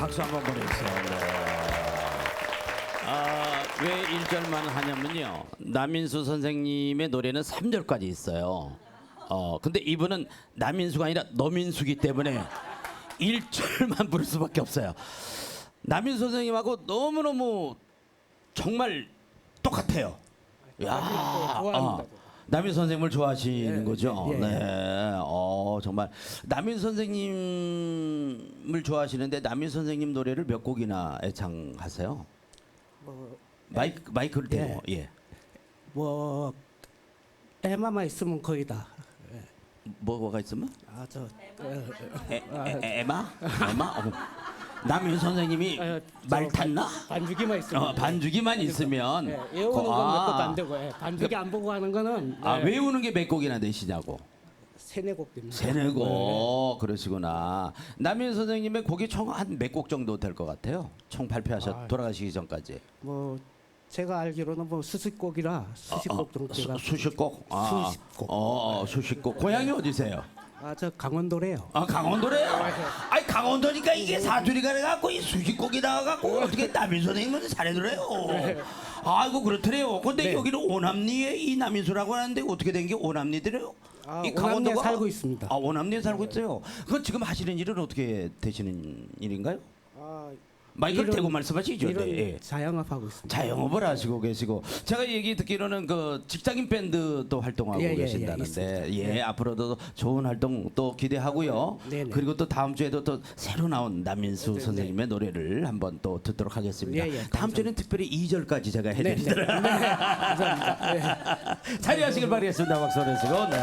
박수 한번 보내주세요. 네. 아, 왜 1절만 하냐면요. 남인수 선생님의 노래는 3절까지 있어요. 어, 근데 이분은 남인수가 아니라 너민수기 때문에 1절만 부를 수밖에 없어요. 남인수 선생님하고 너무너무 정말 똑같아요. 야. 어, 남인 선생님을 좋아하시는 예, 거죠. 예, 예. 네, 어 정말 남인 선생님을 좋아하시는데 남인 선생님 노래를 몇 곡이나 애창하세요? 뭐, 마이크 마이크를 대고 예. 뭐 애마만 있으면 거의 다. 뭐가 있으면? 아, 저 에, 에, 에, 에마? 에마? 어. 남인 선생님이 어, 말저 탔나? 반주기만 있으면. 어, 반주기만 있으면 예, 외우는 거- 건몇 아. 것도 안 되고 예, 반주기 안 보고 하는 거는 아 예, 외우는 게 몇 곡이나 되시냐고? 세네 곡 됩니다. 세네 곡 그러시구나. 남인 선생님의 곡이 총 한 몇 곡 정도 될 것 같아요. 총 발표하셨 아. 돌아가시기 전까지. 뭐 제가 알기로는 뭐 수십곡이라 수십곡 정도 수, 제가 수십 곡. 아, 수십 곡. 어, 어, 수십 곡. 고향이 어디세요? 아 저 강원도래요. 아 강원도래요. 아니 강원도니까 이게 사투리가 돼갖고 이 수십곡이 나와갖고 어떻게 남인 선생님은 잘해들어요. 아이고 그렇더래요. 근데 네. 여기는 오남리에 이 남인수라고 하는데 어떻게 된 게 오남리더래요? 아, 오남리에 살고 있습니다. 아 오남리에 살고 있어요. 그건 지금 하시는 일은 어떻게 되시는 일인가요? 아, 마이크를 일은- 대고 말씀하시죠. 일은 네, 예. 자영업하고 있습니다. 자영업을 하시고 계시고 제가 얘기 듣기로는 그 직장인 밴드도 활동하고 예, 예, 예, 계신다는데. 예, 네. 앞으로도 좋은 활동 또 기대하고요. 네, 네. 그리고 또 다음 주에도 또 새로 나온 남민수 네, 선생님의 노래를 한번 또 듣도록 하겠습니다. 예, 예, 다음. 주에는 특별히 2절까지 제가 네, 네, 해드리도록 네, 감사합니다. 네. 자리하시길 바라겠습니다. 박수 보내시고 네.